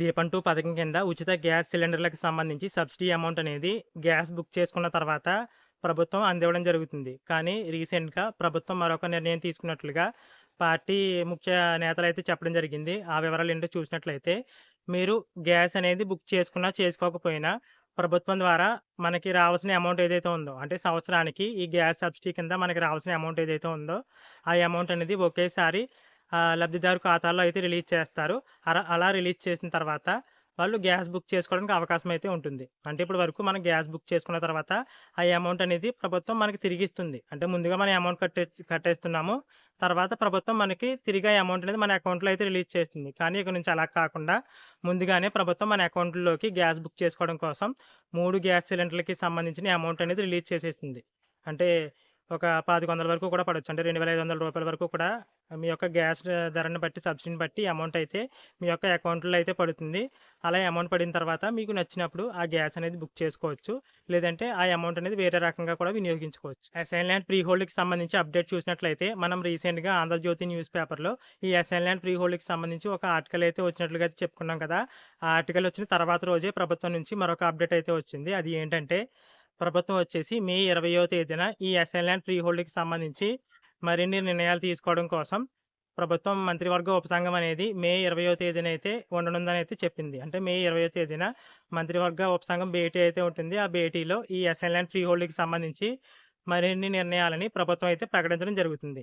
దీపం టూ పథకం కింద ఉచిత గ్యాస్ సిలిండర్లకు సంబంధించి సబ్సిడీ అమౌంట్ అనేది గ్యాస్ బుక్ చేసుకున్న తర్వాత ప్రభుత్వం అందివ్వడం జరుగుతుంది. కానీ రీసెంట్గా ప్రభుత్వం మరొక నిర్ణయం తీసుకున్నట్లుగా పార్టీ ముఖ్య నేతలు అయితే చెప్పడం జరిగింది. ఆ వివరాలు ఏంటో చూసినట్లయితే మీరు గ్యాస్ అనేది బుక్ చేసుకున్నా చేసుకోకపోయినా ప్రభుత్వం ద్వారా మనకి రావాల్సిన అమౌంట్ ఏదైతే ఉందో అంటే సంవత్సరానికి ఈ గ్యాస్ సబ్సిడీ కింద మనకి రావాల్సిన అమౌంట్ ఏదైతే ఉందో ఆ అమౌంట్ అనేది ఒకేసారి లబ్ధిదారు ఖాతాలో అయితే రిలీజ్ చేస్తారు. అలా అలా రిలీజ్ చేసిన తర్వాత వాళ్ళు గ్యాస్ బుక్ చేసుకోవడానికి అవకాశం అయితే ఉంటుంది. అంటే ఇప్పుడు వరకు మనం గ్యాస్ బుక్ చేసుకున్న తర్వాత ఆ అమౌంట్ అనేది ప్రభుత్వం మనకి తిరిగి ఇస్తుంది అంటే ముందుగా మనం అమౌంట్ కట్టే కట్టేస్తున్నాము. తర్వాత ప్రభుత్వం మనకి తిరిగి ఆ అమౌంట్ అనేది మన అకౌంట్లో అయితే రిలీజ్ చేస్తుంది. కానీ ఇక నుంచి అలా కాకుండా ముందుగానే ప్రభుత్వం మన అకౌంట్లోకి గ్యాస్ బుక్ చేసుకోవడం కోసం మూడు గ్యాస్ సిలిండర్లకి సంబంధించిన అమౌంట్ అనేది రిలీజ్ చేసేస్తుంది. అంటే ఒక పాతిక వందల వరకు కూడా పడవచ్చు అంటే రెండు వేల ఐదు వందల రూపాయల వరకు కూడా మీ యొక్క గ్యాస్ ధరను బట్టి సబ్సిడీని బట్టి అమౌంట్ అయితే మీ యొక్క అకౌంట్లో అయితే పడుతుంది. అలా అమౌంట్ పడిన తర్వాత మీకు నచ్చినప్పుడు ఆ గ్యాస్ అనేది బుక్ చేసుకోవచ్చు. లేదంటే ఆ అమౌంట్ అనేది వేరే రకంగా కూడా వినియోగించుకోవచ్చు. అసైన్ ల్యాండ్ ప్రీ హోల్డ్కి సంబంధించి అప్డేట్ చూసినట్లయితే మనం రీసెంట్గా ఆంధ్రజ్యోతి న్యూస్ పేపర్లో ఈ అసైన్ ల్యాండ్ ప్రీ హోల్డ్కి సంబంధించి ఒక ఆర్టికల్ అయితే వచ్చినట్లుగా అయితే చెప్పుకున్నాం కదా. ఆ ఆర్టికల్ వచ్చిన తర్వాత రోజే ప్రభుత్వం నుంచి మరొక అప్డేట్ అయితే వచ్చింది. అది ఏంటంటే ప్రభుత్వం వచ్చేసి మే ఇరవయో తేదీన ఈ అసైన్ ల్యాండ్ ఫ్రీ హోల్డ్కి సంబంధించి మరిన్ని నిర్ణయాలు తీసుకోవడం కోసం ప్రభుత్వం మంత్రివర్గ ఉపసంఘం అనేది మే ఇరవయో తేదీన అయితే ఉండనుందని అయితే చెప్పింది. అంటే మే ఇరవయో తేదీన మంత్రివర్గ ఉపసంఘం భేటీ అయితే ఉంటుంది. ఆ భేటీలో ఈ అసైన్ ల్యాండ్ ఫ్రీ హోల్డ్కి సంబంధించి మరిన్ని నిర్ణయాలని ప్రభుత్వం అయితే ప్రకటించడం జరుగుతుంది.